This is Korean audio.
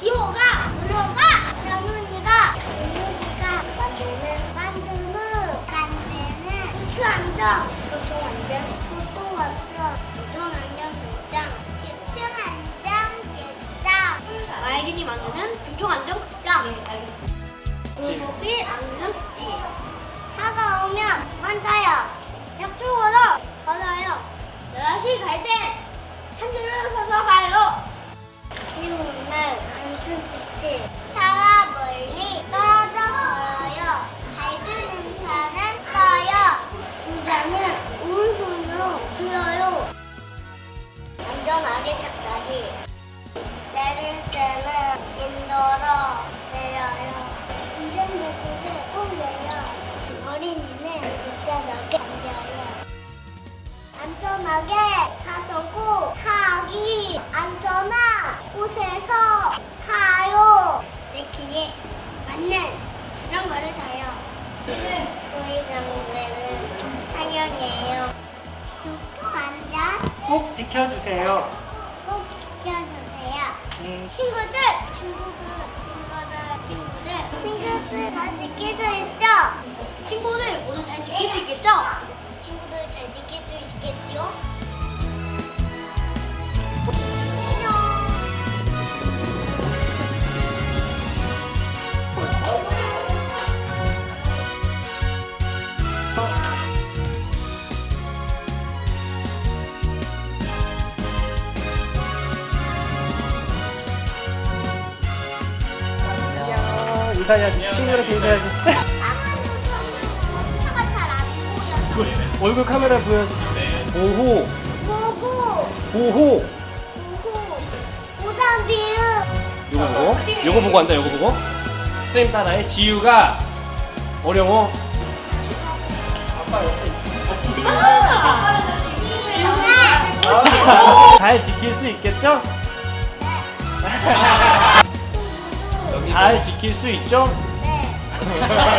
기호가, 문호가, 정훈이가, 정훈이가 만드는, 만드는, 만드는 고추안정, 고통안정, 고통안정, 고통안정 극장, 교통안정 극장. 마이린이 만드는 교통안정 극장. 골목이 안는 수치 차가 오면 먼저요. 약속으로 2017 저와 멀리 떨어져 걸어요. 밝은 음산은 떠요. 공장은 우울소리로 들어요. 안전하게 착다리 내릴 때는 인도로 내려요. 운전대비를 꼭 내요 어린이는 일단하게 안겨요. 안전하게 자전거 타기. 안전한 타요. 우리 장부에는 상영이에요. 교통 안전 꼭 지켜주세요. 꼭 지켜주세요. 음, 친구들, 친구들, 친구들, 친구들, 친구들 다 지킬 수 있죠? 친구들 모두 잘 지킬 수 있겠죠? 친구들 잘 지킬 수 있겠 인사해야지. 친구들한테 인사해야지. 차가 잘 안 보여서 얼굴 카메라 보여야지. 오호, 보고, 오호. 보고, 오단 비읍 요거 보고? 요거 보고 한다, 요거 보고? 선생님 따라해. 지우가 어려워. 아빠 옆에. 지우가 잘 지킬 수 있겠죠? 잘 지킬 수 있죠? 네.